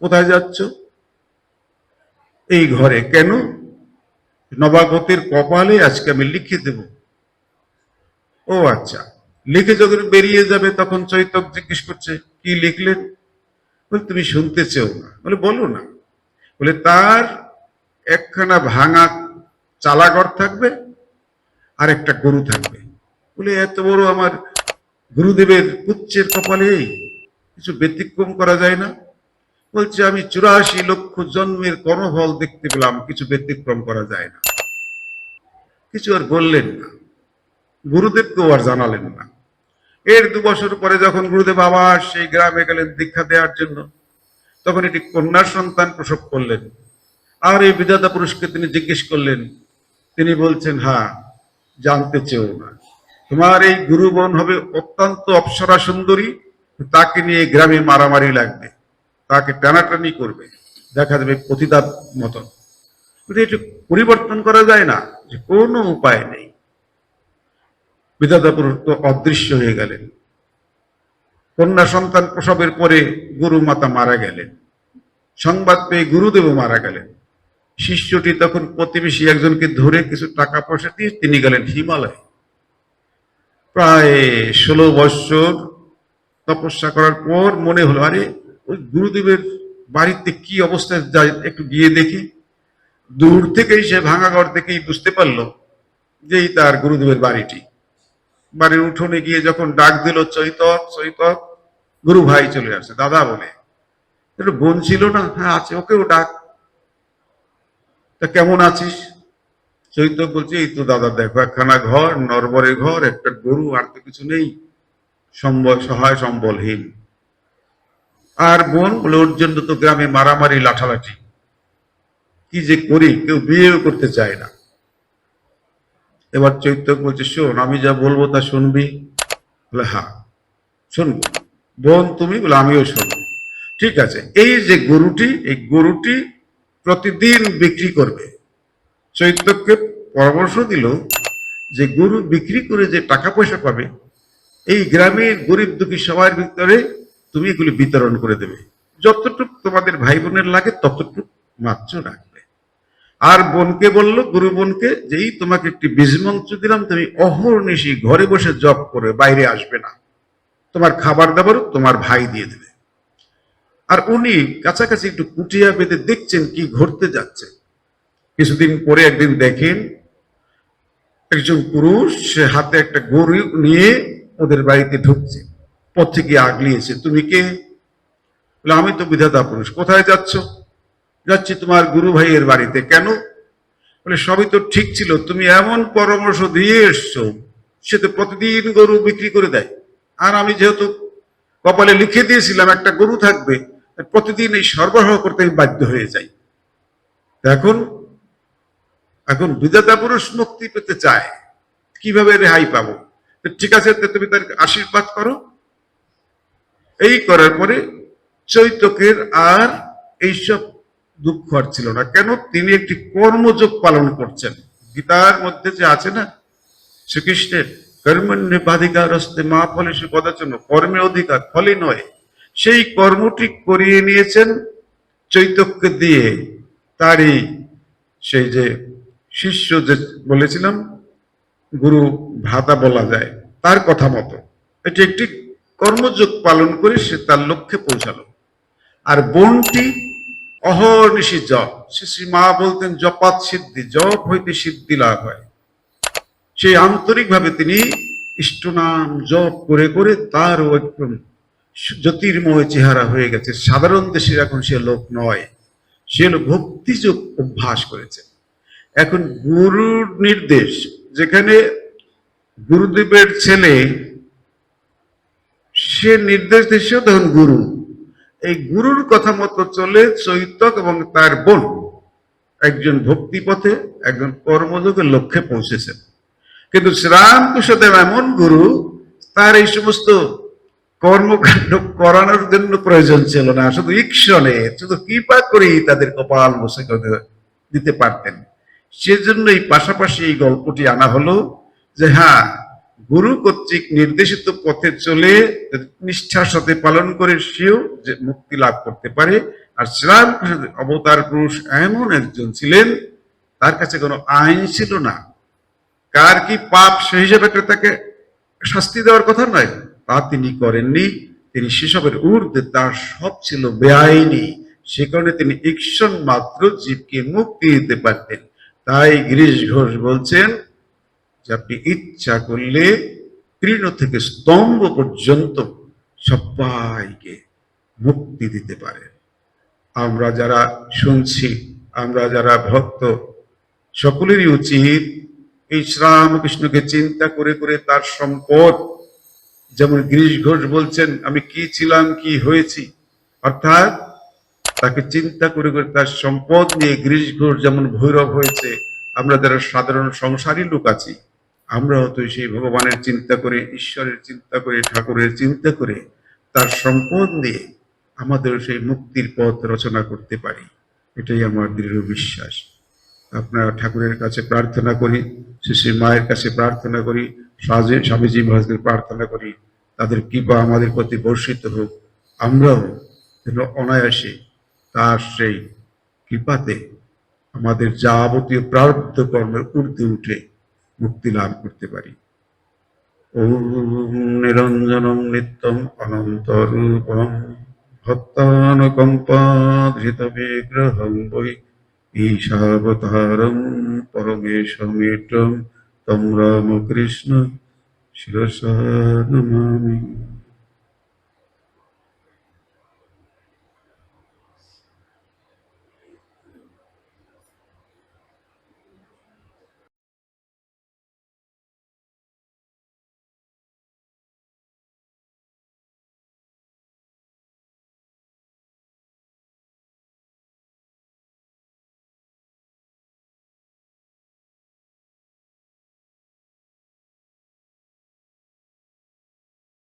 কোথায় যাচ্ছ? এই ঘরে কেন? নবাগতের কপালে আজকে আমি লিখে দেব। ও আচ্ছা লিখে যখন বেরিয়ে যাবে তখন চৈতক জিজ্ঞেস করছে, কি লিখলেন? বলে, তুমি শুনতে চেও না। বলে, বলো না। বলে, তার একখানা ভাঙা চালাঘর থাকবে আর একটা গরু থাকবে। বলে, এত বড় আমার গুরুদেবের পুচ্ছের কপালে কিছু ব্যতিক্রম করা যায় না? বলছে, আমি চুরাশি লক্ষ জন্মের কর্মফল দেখতে পেলাম, কিছু ব্যতিক্রম করা যায় না। কিছু আর বললেন না। গুরুদেবকেও আর জানালেন না। এর দু বছর পরে যখন গুরুদেব আবার সেই গ্রামে গেলেন দীক্ষা দেওয়ার জন্য, তখন এটি কন্যা সন্তান প্রসব করলেন। আর এই বিধাতা পুরুষকে তিনি জিজ্ঞেস করলেন, তিনি বলছেন হ্যাঁ জানতে চেও না। তোমার এই গুরু বোন হবে অত্যন্ত অপসরা সুন্দরী, তাকে নিয়ে গ্রামে মারামারি লাগবে। তাকে টানাটানি করবে। দেখা যাবে পতিতার মতন। এটা পরিবর্তন করা যায় না, যে কোনো উপায় নেই। বিধাতা তো অদৃশ্য হয়ে গেলেন। কন্যা সন্তান প্রসবের পরে গুরু মাতা মারা গেলেন। সংবাদ পেয়ে গুরুদেবও মারা গেলেন। শিষ্যটি তখন প্রতিবেশী একজনকে ধরে কিছু টাকা পয়সা দিয়ে তিনি গেলেন হিমালয়ে। প্রায় ষোলো বৎসর তপস্যা করার পর মনে হলো, আরে ওই গুরুদেবের বাড়িতে কি অবস্থায় যায় একটু গিয়ে দেখি। দূর থেকেই সে ভাঙা ঘর থেকেই বুঝতে পারল যে এই তার গুরুদেবের বাড়িটি। বাড়ির উঠোনে গিয়ে যখন ডাক দিল, চৈতক চৈতক, গুরু ভাই চলে আসছে, দাদা বলে। একটু বোন ছিল না? হ্যাঁ আছে, ওকেও ডাক। তা কেমন আছিস? চৈতক বলছে, এই তো দাদা, দেখো একখানা ঘর, নরবরে ঘর, একটা গরু আর তো কিছু নেই। সম্বল, সহায়, সম্বলহীন। আর বোন বলে, ওর জন্য তো গ্রামে মারামারি, লাঠালাঠি। কি যে করি, কেউ বিয়েও করতে চায় না। এবার চৈতক বলছে, শোন, আমি যা বলব তা শুনবি? বলে হ্যাঁ শুনব। বোন, তুমি? বলে, আমিও শুনব। ঠিক আছে, এই যে গরুটি, এই গরুটি প্রতিদিন বিক্রি করবে। চৈতক্যকে পরামর্শ দিল যে, গরু বিক্রি করে যে টাকা পয়সা পাবে, এই গ্রামের গরিব দুঃখী সবার ভিতরে তুমি এগুলি বিতরণ করে দেবে। যতটুকু তোমাদের ভাই বোনের লাগে, ততটুকু মাত্র রাখবে। আর বোনকে বলল, গুরু বোনকে, যেই তোমাকে একটি বীজ মন্ত্র দিলাম, তুমি অহর্নিশি ঘরে বসে জপ করে বাইরে আসবে না। তোমার খাবার দাবার তোমার ভাই দিয়ে দেবে। আর উনি কাছাকাছি একটু কুটিয়া বেঁধে দেখছেন কি ঘটতে যাচ্ছে। কিছুদিন পরে একদিন দেখেন, একজন পুরুষ, সে হাতে একটা গরু নিয়ে ওদের বাড়িতে ঢুকছে। পথ থেকে আগলিয়েছে তুমি কে? বলে, আমি তো বিধাতা পুরুষ। কোথায় যাচ্ছ? যাচ্ছি তোমার গুরু ভাইয়ের বাড়িতে। কেন? বলে, সবই তো ঠিক ছিল। তুমি এমন পরামর্শ দিয়ে এসছো, সে তো প্রতিদিন গরু বিক্রি করে দেয়। আর আমি যেহেতু কপালে লিখে দিয়েছিলাম, একটা গরু থাকবে প্রতিদিন এই সরবরাহ করতে আমি বাধ্য হয়ে যাই। এখন এখন বিধাতা পুরুষ মুক্তি পেতে চায়, কীভাবে রেহাই পাবো? ঠিক আছে তুমি তার আশীর্বাদ করো। এই করার পরে চৈতকের আর এইসব দুঃখ আর ছিল না। কেন? তিনি একটি কর্মযোগ পালন করছেন। গীতার মধ্যে যে আছে না, শ্রীকৃষ্ণের কর্মণ্য বাধিকার হস্তে মা ফলে সে কদাচন কর্মে অধিকার, ফলে নয়। সেই কর্মটি করিয়ে নিয়েছেন চৈতক্য দিয়ে। তারই সেই যে শিষ্য যে বলেছিলাম, গুরু ভ্রাতা বলা যায়, তার কথা মতো। এটি একটি কর্মযোগ পালন করে সে তার লক্ষ্যে পৌঁছালো। আর বোনটি অহর্নিশি জপ। সে শ্রী মা বলতেন, জপাত সিদ্ধি, জপ হইতে সিদ্ধি লাভ হয়। সেই আন্তরিকভাবে তিনি ইষ্টনাম জপ করে করে তারও একদম জ্যোতির্ময় চেহারা হয়ে গেছে। সাধারণ দেশের এখন সে লোক নয়। সে ভক্তিযোগ অভ্যাস করেছে। এখন গুরুর নির্দেশ, যেখানে গুরুদেবের ছেলে সে নির্দেশ দিচ্ছে তখন গুরু। এই গুরুর কথা মতো চলে চৈতক এবং তার বোন একজন ভক্তি পথে একজন কর্মযোগের লক্ষ্যে পৌঁছেছেন। কিন্তু শ্রীরামকৃষ্ণদেব এমন গুরু, তার এই সমস্ত কর্মকাণ্ড করানোর জন্য প্রয়োজন ছিল না। শুধু ইক্ষণে শুধু কৃপা করেই তাদের কপাল বসে দিতে পারতেন। সেজন্য এই পাশাপাশি এই গল্পটি আনা হলো যে হ্যাঁ গুরু কর্তৃক নির্দেশিত পথে চলে নিষ্ঠার সাথে পালন করে সেও যে মুক্তি লাভ করতে পারে। আর শ্রীরামকৃষ্ণ অবতার পুরুষ এমন একজন ছিলেন, তার কাছে কোনো আইন ছিল না। কার কি পাপ সেই হিসেবে তাকে শাস্তি দেওয়ার কথা নয়, তা তিনি করেননি। তিনি সেসবের ঊর্ধ্বে, তার সব ছিল বেআইনি। সে কারণে তিনি ইকশন মাত্র জীবকে মুক্তি দিতে পারতেন। তাই গিরিশ ঘোষ বলছেন যে আপনি ইচ্ছা করলে তৃণ থেকে স্তম্ভ পর্যন্ত সবাইকে মুক্তি দিতে পারে আমরা যারা শুনছি, আমরা যারা ভক্ত, সকলেরই উচিত এই শ্রীরামকৃষ্ণকে চিন্তা করে করে তার সম্পদ। যেমন গিরিশ ঘোষ বলছেন, আমি কি ছিলাম, কি হয়েছি? অর্থাৎ তাকে চিন্তা করে করে তার সম্পদ নিয়ে গিরিশ ঘোষ যেমন ভৈরব হয়েছে, আমরা যারা সাধারণ সংসারী লোক আছি আমরাও তো সেই ভগবানের চিন্তা করে, ঈশ্বরের চিন্তা করে, ঠাকুরের চিন্তা করে তার সম্পদ নিয়ে আমাদের সেই মুক্তির পথ রচনা করতে পারি। এটাই আমার দৃঢ় বিশ্বাস। আপনার ঠাকুরের কাছে প্রার্থনা করি, শ্রী মায়ের কাছে প্রার্থনা করি স্বামী স্বামীজি মহাজদের প্রার্থনা করি, তাদের কৃপা আমাদের প্রতি বর্ষিত হোক। আমরাও যেন অনায়াসে তার সেই কৃপাতে আমাদের যাবতীয় প্রারব্ধ কর্মের ঊর্ধ্বে উঠে মুক্তি লাভ করতে পারি। নিরঞ্জনম নিত্যম অনন্ত রূপম ভক্তানুকম্পাধৃত বিগ্রহম বৈ ঈশাবতারম পরমেশমিটম তম রামকৃষ্ণ শিরসা নমামি